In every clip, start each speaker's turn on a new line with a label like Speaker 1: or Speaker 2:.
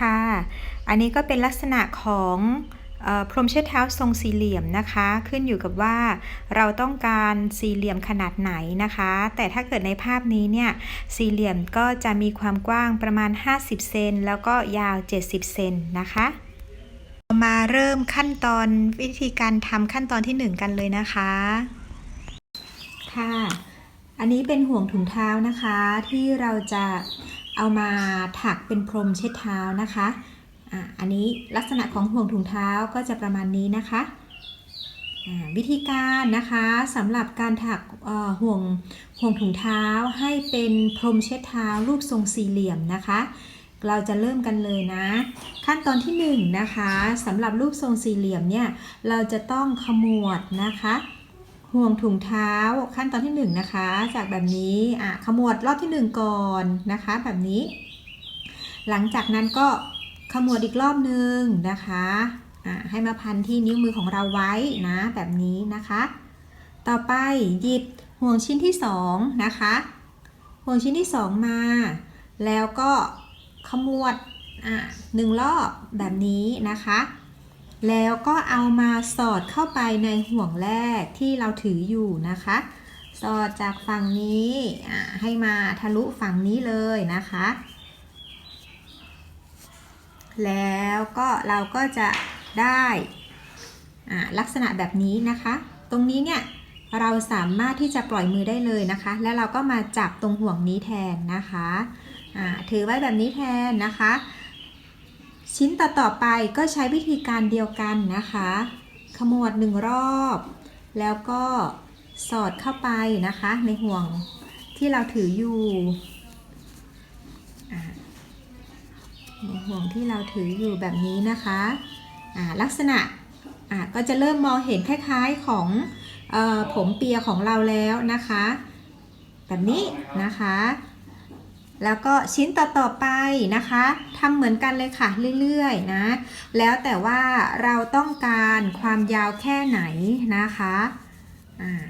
Speaker 1: ค่ะ อันนี้ก็เป็นลักษณะของออพรมเช็ดเท้าทรงสี่เหลี่ยมนะคะ ขึ้นอยู่กับว่าเราต้องการสี่เหลี่ยมขนาดไหนนะคะ แต่ถ้าเกิดในภาพนี้เนี่ยสี่เหลี่ยมก็จะมีความกว้างประมาณ 50 เซนแล้วก็ยาว 70 เซนนะคะมาเริ่มขั้นตอนวิธีการทำขั้นตอนที่ 1 กันเลยนะคะค่ะ อันนี้เป็นห่วงถุงเท้านะคะที่เราจะ เอามาถักเป็นพรมเช็ดเท้านะคะอะอันนี้ลักษณะของห่วงถุงเท้าก็จะประมาณนี้นะคะอ่าวิธีการนะคะสำหรับการถักห่วงห่วงถุงเท้าให้เป็นพรมเช็ดเท้ารูปทรงสี่เหลี่ยมนะคะ เราจะเริ่มกันเลยนะ ขั้นตอนที่1นงนะคะสำหรับรูปทรงสี่เหลี่ยมเนี่ยเราจะต้องขมวดนะคะ ห่วงถุงเท้าขั้นตอนที่1นงนะคะ จากแบบนี้อะขมวดรอบที่ 1 ก่อนนะคะ แบบนี้ หลังจากนั้นก็ขมวดอีกรอบหนึ่งนะคะอะให้มาพันที่นิ้วมือของเราไว้นะ แบบนี้นะคะ ต่อไปหยิบห่วงชิ้นที่2นะคะห่วงชิ้นที่ 2 มา แล้วก็ขมวดอะหนึ่งรอบแบบนี้นะคะ แล้วก็เอามาสอดเข้าไปในห่วงแรกที่เราถืออยู่นะคะ สอดจากฝั่งนี้ให้มาทะลุฝั่งนี้เลยนะคะ แล้วก็เราก็จะได้ลักษณะแบบนี้นะคะ ตรงนี้เนี่ยเราสามารถที่จะปล่อยมือได้เลยนะคะ แล้วเราก็มาจับตรงห่วงนี้แทนนะคะ ถือไว้แบบนี้แทนนะคะ ชิ้นต่อๆไปก็ใช้วิธีการเดียวกันนะคะ ขมวดหนึ่งรอบ แล้วก็สอดเข้าไปนะคะ ในห่วงที่เราถืออยู่ในห่วงที่เราถืออยู่แบบนี้นะคะลักษณะก็จะเริ่มมองเห็นคล้าย ๆของอผมเปียของเราแล้วนะคะ แบบนี้นะคะ แล้วก็ชิ้นต่อๆไปนะคะทำเหมือนกันเลยค่ะเรื่อยๆนะ แล้วแต่ว่าเราต้องการความยาวแค่ไหนนะคะอ่า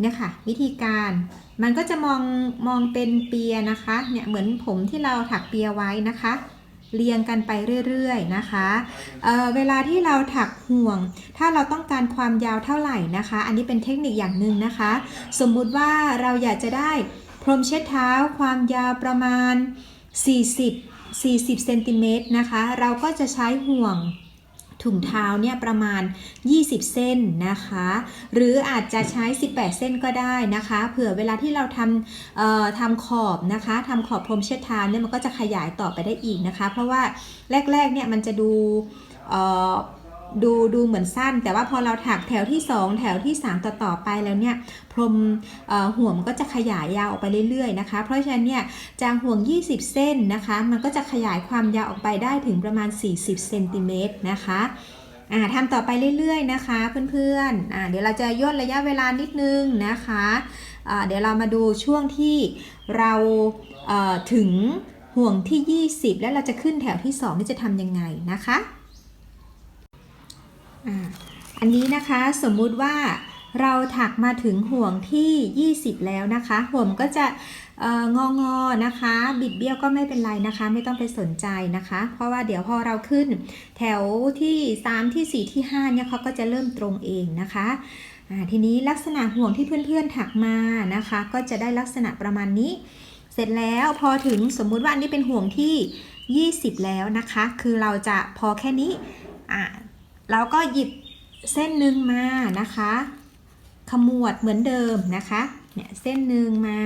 Speaker 1: เนี่ยค่ะวิธีการมันก็จะมองมองเป็นเปียนะคะเนี่ยเหมือนผมที่เราถักเปียไว้นะคะ เรียงกันไปเรื่อยๆนะคะเเวลาที่เราถักห่วง ถ้าเราต้องการความยาวเท่าไหร่นะคะ อันนี้เป็นเทคนิคอย่างหนึ่งนะคะ สมมุติว่าเราอยากจะได้ พรมเช็ดเท้าความยาวประมาณ 40 40เซนติเมตรนะคะ เราก็จะใช้ห่วงถุงเท้าเนี่ยประมาณ 20 เส้นนะคะ หรืออาจจะใช้ 18 เส้นก็ได้นะคะ เผื่อเวลาที่เราทำเอ่อทำขอบนะคะทำขอบพรมเช็ดเท้าเนี่ยมันก็จะขยายต่อไปได้อีกนะคะ เพราะว่าแรกๆเนี่ยมันจะดูเอ่อ ดูดูเหมือนสั้น แต่ว่าพอเราถักแถวที่ 2 แถวที่ 3 ต่อต่อไปแล้วเนี่ยพรมห่วงก็จะขยายยาวออกไปเรื่อยๆนะคะ เพราะฉะนั้นเนี่ยจางห่วง 20 เส้นนะคะ มันก็จะขยายความยาวออกไปได้ถึงประมาณ 40เซนติเมตรนะคะทำต่อไปเรื่อยๆนะคะเพื่อนๆเดี๋ยวเราจะย่นระยะเวลานิดนึงนะคะเดี๋ยวเรามาดูช่วงที่เราถึงห่วงที่ 20 แล้วเราจะขึ้นแถวที่ 2 นี่จะทำยังไงนะคะ อันนี้นะคะสมมุติว่าเราถักมาถึงห่วงที่ 20 แล้วนะคะ ห่วงก็จะเอ่ององอนะคะ บิดเบี้ยวก็ไม่เป็นไรนะคะ ไม่ต้องไปสนใจนะคะ เพราะว่าเดี๋ยวพอเราขึ้น แถวที่ 3 ที่ 4 ที่ 5 เนี่ยเขาก็จะเริ่มตรงเองนะคะทีนี้ลักษณะห่วงที่เพื่อนๆถักมานะคะ ก็จะได้ลักษณะประมาณนี้ เสร็จแล้วพอถึงสมมุติว่าอันนี้เป็นห่วงที่ 20 แล้วนะคะ คือเราจะพอแค่นี้ อ่าเราก็หยิบเส้นหนึ่งมานะคะ ขมวดเหมือนเดิมนะคะ เนี่ยเส้นหนึ่งมา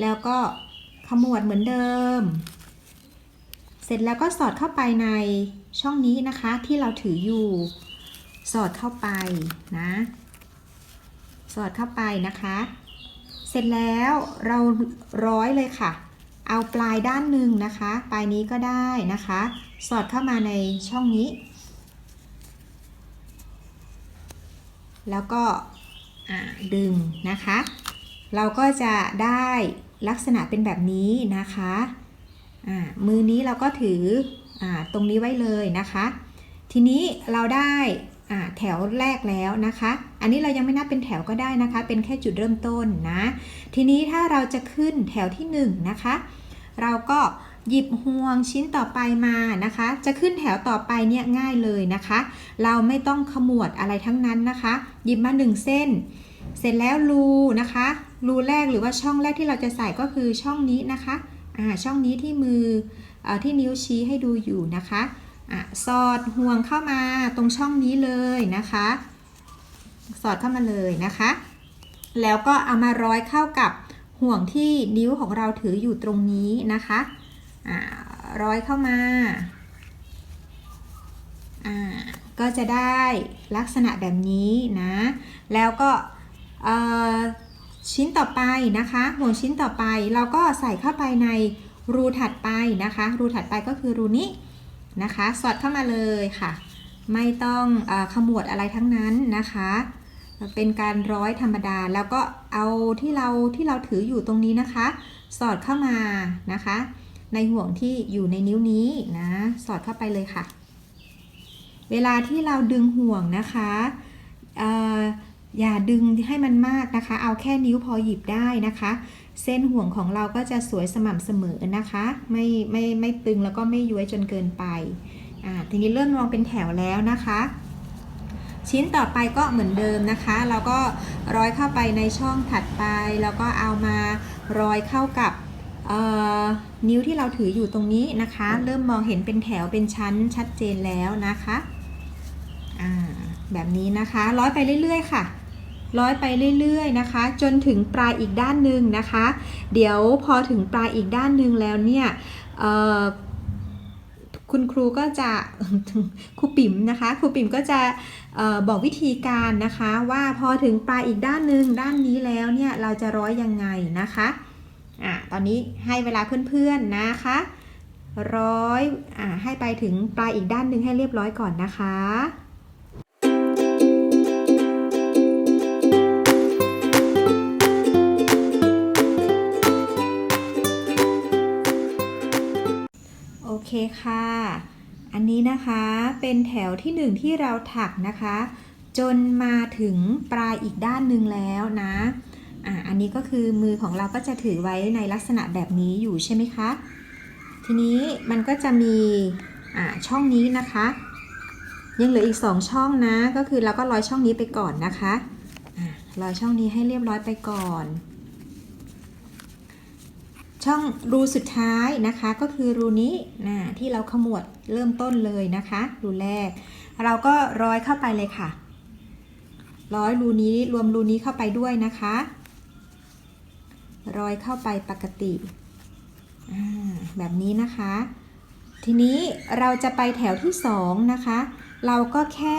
Speaker 1: แล้วก็ขมวดเหมือนเดิม เสร็จแล้วก็สอดเข้าไปในช่องนี้นะคะที่เราถืออยู่ สอดเข้าไปนะ สอดเข้าไปนะคะ เสร็จแล้วเราร้อยเลยค่ะ เอาปลายด้านหนึ่งนะคะ ปลายนี้ก็ได้นะคะ สอดเข้ามาในช่องนี้ แล้วก็ดึงนะคะ เราก็จะได้ลักษณะเป็นแบบนี้นะคะมือนี้เราก็ถืออตรงนี้ไว้เลยนะคะ ทีนี้เราได้แถวแรกแล้วนะคะ อันนี้เรายังไม่นับเป็นแถวก็ได้นะคะ เป็นแค่จุดเริ่มต้นนะ ทีนี้ถ้าเราจะขึ้นแถวที่1นงนะคะ เราก็ หยิบห่วงชิ้นต่อไปมานะคะ จะขึ้นแถวต่อไปเนี่ยง่ายเลยนะคะ เราไม่ต้องขมวดอะไรทั้งนั้นนะคะ หยิบมาหนึ่งเส้น เสร็จแล้วรูนะคะ รูแรกหรือว่าช่องแรกที่เราจะใส่ก็คือช่องนี้นะคะอ่าช่องนี้ที่มือเออที่นิ้วชี้ให้ดูอยู่นะคะอะสอดห่วงเข้ามาตรงช่องนี้เลยนะคะ สอดเข้ามาเลยนะคะ แล้วก็เอามาร้อยเข้ากับห่วงที่นิ้วของเราถืออยู่ตรงนี้นะคะ ร้อยเข้ามาก็จะได้ลักษณะแบบนี้นะ แล้วก็ชิ้นต่อไปนะคะห่วงชิ้นต่อไปเราก็ใส่เข้าไปในรูถัดไปนะคะ รูถัดไปก็คือรูนี้นะคะ สอดเข้ามาเลยค่ะ ไม่ต้องอขมวดอะไรทั้งนั้นนะคะ เป็นการร้อยธรรมดา แล้วก็เอาที่เราที่เราถืออยู่ตรงนี้นะคะ สอดเข้ามานะคะ ในห่วงที่อยู่ในนิ้วนี้นะ สอดเข้าไปเลยค่ะ เวลาที่เราดึงห่วงนะคะออย่าดึงให้มันมากนะคะ เอาแค่นิ้วพอหยิบได้นะคะ เส้นห่วงของเราก็จะสวยสม่ำเสมอนะคะ ไม่ไม่ไม่ตึงแล้วก็ไม่ย้วยจนเกินไปอ่าทีนี้เริ่มมองเป็นแถวแล้วนะคะ ชิ้นต่อไปก็เหมือนเดิมนะคะ เราก็ร้อยเข้าไปในช่องถัดไป แล้วก็เอามาร้อยเข้ากับ นิ้วที่เราถืออยู่ตรงนี้นะคะ เริ่มมองเห็นเป็นแถวเป็นชั้นชัดเจนแล้วนะคะอ่าแบบนี้นะคะ ร้อยไปเรื่อย ๆ ค่ะ ร้อยไปเรื่อยๆนะคะ จนถึงปลายอีกด้านหนึ่งนะคะ เดี๋ยวพอถึงปลายอีกด้านหนึ่งแล้วเนี่ยเอ่อคุณครูก็จะครูปิ๋มนะคะครูปิ๋มก็จะเออบอกวิธีการนะคะ ว่าพอถึงปลายอีกด้านหนึ่งด้านนี้แล้วเนี่ยเราจะร้อยยังไงนะคะ อะตอนนี้ให้เวลาเพื่อนๆนะคะ ร้อยอะให้ไปถึงปลายอีกด้านหนึ่งให้เรียบร้อยก่อนนะคะโอเคค่ะ อันนี้นะคะเป็นแถวที่หนึ่งที่เราถักนะคะ จนมาถึงปลายอีกด้านหนึ่งแล้วนะ อะอันนี้ก็คือมือของเราก็จะถือไว้ในลักษณะแบบนี้อยู่ใช่ไหมคะ ทีนี้มันก็จะมีอะช่องนี้นะคะ ยังเหลืออีกสองช่องนะ ก็คือเราก็ร้อยช่องนี้ไปก่อนนะคะอะร้อยช่องนี้ให้เรียบร้อยไปก่อน ช่องรูสุดท้ายนะคะก็คือรูนี้นะที่เราขมวดเริ่มต้นเลยนะคะ รูแรก เราก็ร้อยเข้าไปเลยค่ะร้อยรูนี้รวมรูนี้เข้าไปด้วยนะคะ รอยเข้าไปปกติแบบนี้นะคะ ทีนี้เราจะไปแถวที่สองนะคะ เราก็แค่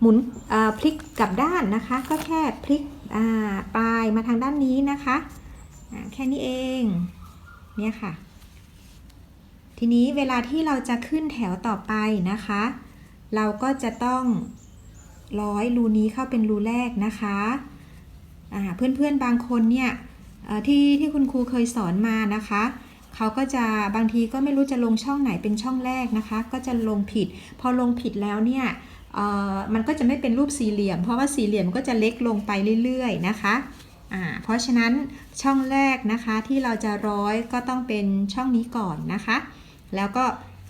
Speaker 1: หมุนพลิกกลับด้านนะคะ ก็แค่พลิกปลายมาทางด้านนี้นะคะแค่นี้เองเนี่ยค่ะ ทีนี้เวลาที่เราจะขึ้นแถวต่อไปนะคะ เราก็จะต้องร้อยรูนี้เข้าเป็นรูแรกนะคะเพื่อนๆบางคนเนี่ย ที่ที่คุณครูเคยสอนมานะคะเขาก็จะบางทีก็ไม่รู้จะลงช่องไหนเป็นช่องแรกนะคะ ก็จะลงผิด พอลงผิดแล้วเนี่ยมันก็จะไม่เป็นรูปสี่เหลี่ยม เพราะว่าสี่เหลี่ยมก็จะเล็กลงไปเรื่อยๆนะคะเพราะฉะนั้นช่องแรกนะคะที่เราจะร้อยก็ต้องเป็นช่องนี้ก่อนนะคะ แล้วก็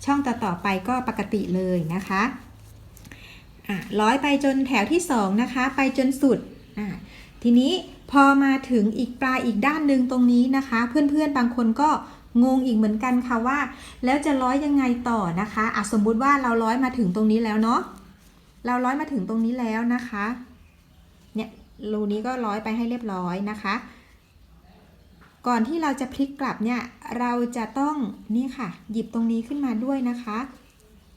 Speaker 1: ช่องต่อๆไปก็ปกติเลยนะคะร้อยไปจนแถวที่สองนะคะไปจนสุดทีนี้ พอมาถึงอีกปลายอีกด้านหนึ่งตรงนี้นะคะ เพื่อนๆบางคนก็งงอีกเหมือนกันค่ะว่า แล้วจะร้อยยังไงต่อนะคะอะสมมุติว่าเราร้อยมาถึงตรงนี้แล้วเนาะเราร้อยมาถึงตรงนี้แล้วนะคะเนี่ยรูนี้ก็ร้อยไปให้เรียบร้อยนะคะ ก่อนที่เราจะพลิกกลับเนี่ยเราจะต้องนี่ค่ะ หยิบตรงนี้ขึ้นมาด้วยนะคะ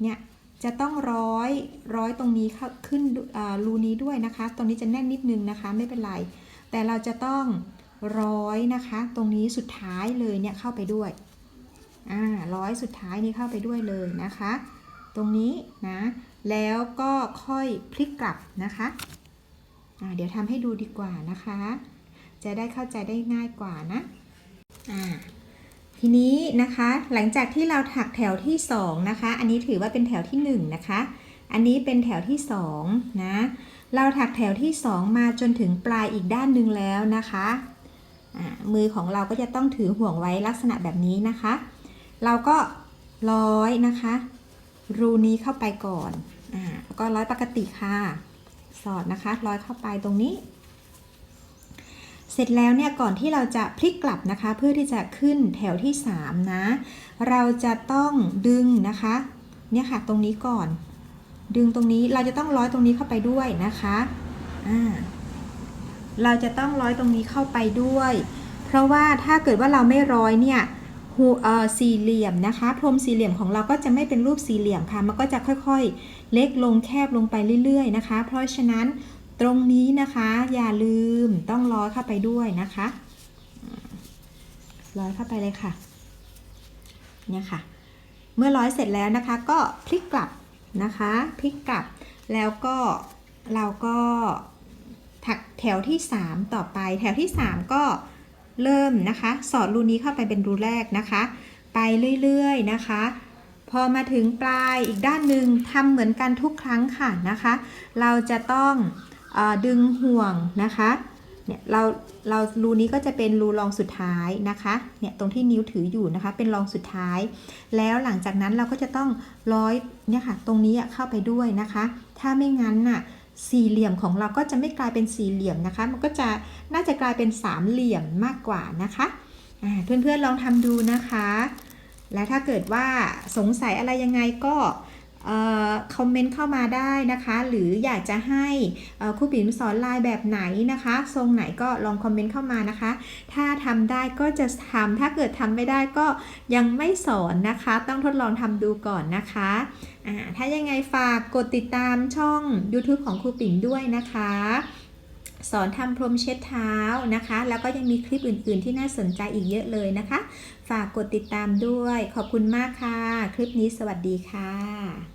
Speaker 1: เนี่ยจะต้องร้อยร้อยตรงนี้ขึ้นรูนี้ด้วยนะคะ ตรงนี้จะแน่นนิดนึงนะคะ ไม่เป็นไร แต่เราจะต้องร้อยนะคะ ตรงนี้สุดท้ายเลยเนี่ยเข้าไปด้วย อ่าร้อยสุดท้ายนี้เข้าไปด้วยเลยนะคะ ตรงนี้นะ แล้วก็ค่อยพลิกกลับนะคะอ่าเดี๋ยวทำให้ดูดีกว่านะคะ จะได้เข้าใจได้ง่ายกว่านะ อ่าทีนี้นะคะหลังจากที่เราถักแถวที่ 2 นะคะ อันนี้ถือว่าเป็นแถวที่ 1 นะคะ อันนี้เป็นแถวที่2นะเราถักแถวที่ 2 มาจนถึงปลายอีกด้านหนึ่งแล้วนะคะมือของเราก็จะต้องถือห่วงไว้ลักษณะแบบนี้นะคะ เราก็ร้อยนะคะ รูนี้เข้าไปก่อนอ่าแล้วก็ร้อยปกติค่ะ สอดนะคะ ร้อยเข้าไปตรงนี้ เสร็จแล้วเนี่ยก่อนที่เราจะพลิกกลับนะคะ เพื่อที่จะขึ้นแถวที่ 3 นะ เราจะต้องดึงนะคะ เนี่ยค่ะตรงนี้ก่อน ดึงตรงนี้เราจะต้องร้อยตรงนี้เข้าไปด้วยนะคะอ่าเราจะต้องร้อยตรงนี้เข้าไปด้วย เพราะว่าถ้าเกิดว่าเราไม่ร้อยเนี่ยหูเอ่อสี่เหลี่ยมนะคะพรมสี่เหลี่ยมของเราก็จะไม่เป็นรูปสี่เหลี่ยมค่ะ มันก็จะค่อยๆ เล็กลงแคบลงไปเรื่อยๆนะคะ เพราะฉะนั้นตรงนี้นะคะอย่าลืมต้องร้อยเข้าไปด้วยนะคะร้อยเข้าไปเลยค่ะเนี่ยค่ะ เมื่อร้อยเสร็จแล้วนะคะ ก็พลิกกลับ นะคะพลิกกลับแล้วก็เราก็ถักแถวที่ 3 ต่อไป แถวที่ 3 ก็เริ่มนะคะ สอดรูนี้เข้าไปเป็นรูแรกนะคะ ไปเรื่อยๆนะคะ พอมาถึงปลายอีกด้านหนึ่งทำเหมือนกันทุกครั้งค่ะนะคะ เราจะต้องอดึงห่วงนะคะ เนี่ยเราเรารูนี้ก็จะเป็นรูรองสุดท้ายนะคะเนี่ยตรงที่นิ้วถืออยู่นะคะ เป็นรองสุดท้าย แล้วหลังจากนั้นเราก็จะต้องร้อยเนี่ยค่ะตรงนี้เข้าไปด้วยนะคะ ถ้าไม่งั้นน่ะสี่เหลี่ยมของเราก็จะไม่กลายเป็นสี่เหลี่ยมนะคะ มันก็จะน่าจะกลายเป็นสามเหลี่ยมมากกว่านะคะอ่าเพื่อนๆลองทำดูนะคะ และถ้าเกิดว่าสงสัยอะไรยังไงก็ คอมเมนต์เข้ามาได้นะคะ หรืออยากจะให้ครูปิ๋มสอนลายแบบไหนนะคะ ทรงไหนก็ลองคอมเมนต์เข้ามานะคะ ถ้าทำได้ก็จะทำถ้าเกิดทำไม่ได้ก็ยังไม่สอนนะคะ ต้องทดลองทำดูก่อนนะคะถ้ายังไงฝากกดติดตามช่อง YouTube ของครูปิ๋มด้วยนะคะสอนทำพรมเช็ดเท้านะคะ แล้วก็ยังมีคลิปอื่น ๆ ที่น่าสนใจอีกเยอะเลยนะคะ ฝากกดติดตามด้วย ขอบคุณมากค่ะ คลิปนี้สวัสดีค่ะ